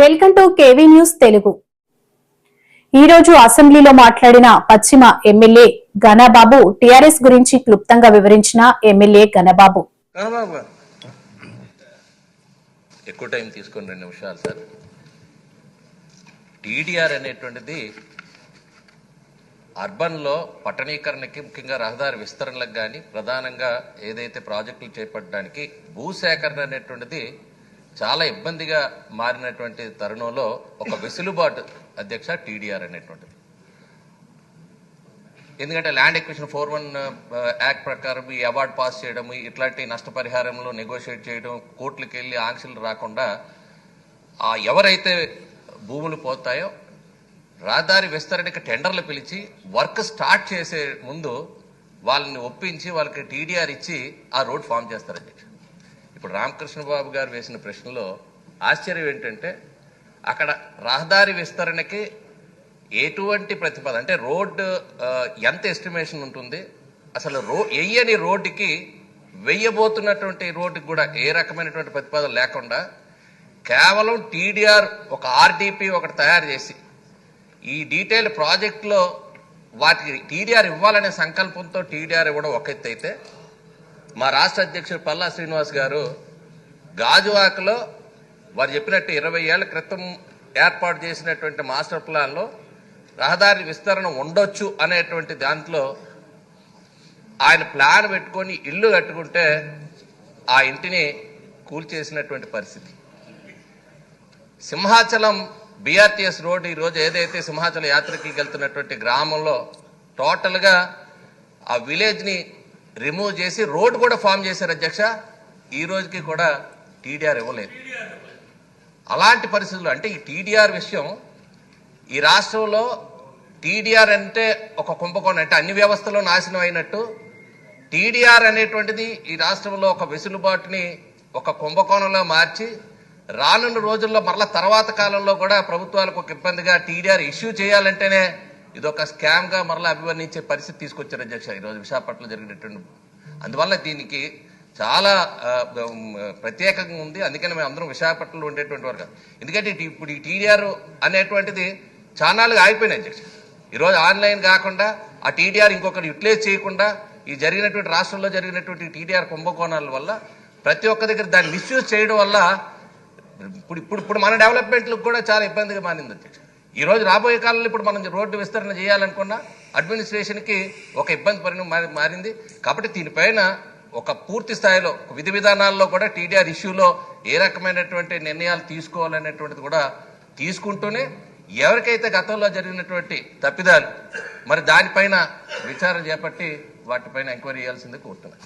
Welcome to KV news Telugu. ఈ రోజు అసెంబ్లీలో మాట్లాడిన పశ్చిమ ఎమ్మెల్యే ఘనబాబు టిఆర్ఎస్ గురించి క్లుప్తంగా వివరించిన ఎమ్మెల్యే ఘనబాబు. ఎక్కువ టైం తీసుకుని రెండు నిమిషాలు సార్. టీడీఆర్ అనేటువంటిది అర్బన్లో పట్టణీకరణకి ముఖ్యంగా రహదారి విస్తరణలకు కానీ ప్రధానంగా ఏదైతే ప్రాజెక్టులు చేపట్టడానికి భూసేకరణ అనేటువంటిది చాలా ఇబ్బందిగా మారినటువంటి తరుణంలో ఒక వెసులుబాటు అధ్యక్ష టీడీఆర్ అనేటువంటిది. ఎందుకంటే land acquisition four one act ప్రకారం ఈ అవార్డ్ పాస్ చేయడం ఇట్లాంటి నష్టపరిహారంలో నెగోషియేట్ చేయడం కోర్టులకు వెళ్ళి ఆంక్షలు రాకుండా ఆ ఎవరైతే భూములు పోతాయో రహదారి విస్తరణకి టెండర్లు పిలిచి వర్క్ స్టార్ట్ చేసే ముందు వాళ్ళని ఒప్పించి వాళ్ళకి టీడీఆర్ ఇచ్చి ఆ రోడ్ ఫామ్ చేస్తారు అధ్యక్ష ఇప్పుడు రామకృష్ణ బాబు గారు వేసిన ప్రశ్నలో ఆశ్చర్యం ఏంటంటే అక్కడ రహదారి విస్తరణకి ఎటువంటి ప్రతిపాదన అంటే రోడ్ ఎంత ఎస్టిమేషన్ ఉంటుంది? అసలు రో వెయ్యని రోడ్డుకి వెయ్యబోతున్నటువంటి రోడ్డుకి కూడా ఏ రకమైనటువంటి ప్రతిపాదన లేకుండా కేవలం టీడీఆర్ ఒక ఆర్డీపీ ఒకటి తయారు చేసి ఈ డీటెయిల్ ప్రాజెక్టులో వాటికి టీడీఆర్ ఇవ్వాలనే సంకల్పంతో టీడీఆర్ ఇవ్వడం ఒక ఎత్తు అయితే మా రాష్ట్ర అధ్యక్షుడు పల్లా శ్రీనివాస్ గారు గాజువాకలో వారు చెప్పినట్టు ఇరవై ఏళ్ళ క్రితం ఏర్పాటు చేసినటువంటి మాస్టర్ ప్లాన్లో రహదారి విస్తరణ ఉండొచ్చు అనేటువంటి దాంట్లో ఆయన ప్లాన్ పెట్టుకొని ఇల్లు కట్టుకుంటే ఆ ఇంటిని కూల్చేసినటువంటి పరిస్థితి. సింహాచలం బీఆర్టీఎస్ రోడ్ ఈరోజు ఏదైతే సింహాచలం యాత్రకి వెళ్తున్నటువంటి గ్రామంలో టోటల్గా ఆ విలేజ్ని రిమూవ్ చేసి రోడ్ కూడా ఫామ్ చేశారు అధ్యక్ష. ఈ రోజుకి కూడా టీడీఆర్ ఇవ్వలేదు. అలాంటి పరిస్థితులు అంటే ఈ టీడీఆర్ విషయం ఈ రాష్ట్రంలో టీడీఆర్ అంటే ఒక కుంభకోణం అంటే అన్ని వ్యవస్థలో నాశనం అయినట్టు టీడీఆర్ అనేటువంటిది ఈ రాష్ట్రంలో ఒక వెసులుబాటుని ఒక కుంభకోణంలో మార్చి రానున్న రోజుల్లో మరలా తర్వాత కాలంలో కూడా ప్రభుత్వాలకు ఒక ఇబ్బందిగా టీడీఆర్ ఇష్యూ చేయాలంటేనే ఇదొక స్కామ్గా మరలా అభివర్ణించే పరిస్థితి తీసుకొచ్చారు అధ్యక్ష. ఈరోజు విశాఖపట్నంలో జరిగినటువంటి అందువల్ల దీనికి చాలా ప్రత్యేకంగా ఉంది. అందుకని మేము అందరం విశాఖపట్నంలో ఉండేటువంటి వారు ఎందుకంటే ఇప్పుడు ఈ టీడీఆర్ అనేటువంటిది చాలాగా ఆగిపోయినాయి అధ్యక్ష. ఈరోజు ఆన్లైన్ కాకుండా ఆ టీడీఆర్ ఇంకొకటి యూటిలైజ్ చేయకుండా ఈ జరిగినటువంటి రాష్ట్రంలో జరిగినటువంటి టీడీఆర్ కుంభకోణాల వల్ల ప్రతి ఒక్క దగ్గర దాన్ని మిస్యూజ్ చేయడం వల్ల ఇప్పుడు ఇప్పుడు ఇప్పుడు మన డెవలప్మెంట్లకు కూడా చాలా ఇబ్బందిగా మారింది అధ్యక్ష. ఈరోజు రాబోయే కాలంలో ఇప్పుడు మనం రోడ్డు విస్తరణ చేయాలనుకున్నా అడ్మినిస్ట్రేషన్కి ఒక ఇబ్బంది పరిణామం మారింది. కాబట్టి దీనిపైన ఒక పూర్తి స్థాయిలో విధి విధానాల్లో కూడా టీడీఆర్ ఇష్యూలో ఏ రకమైనటువంటి నిర్ణయాలు తీసుకోవాలనేటువంటిది కూడా తీసుకుంటూనే ఎవరికైతే గతంలో జరిగినటువంటి తప్పిదాలు మరి దానిపైన విచారణ చేపట్టి వాటిపైన ఎంక్వైరీ చేయాల్సింది కోరుతున్నాను.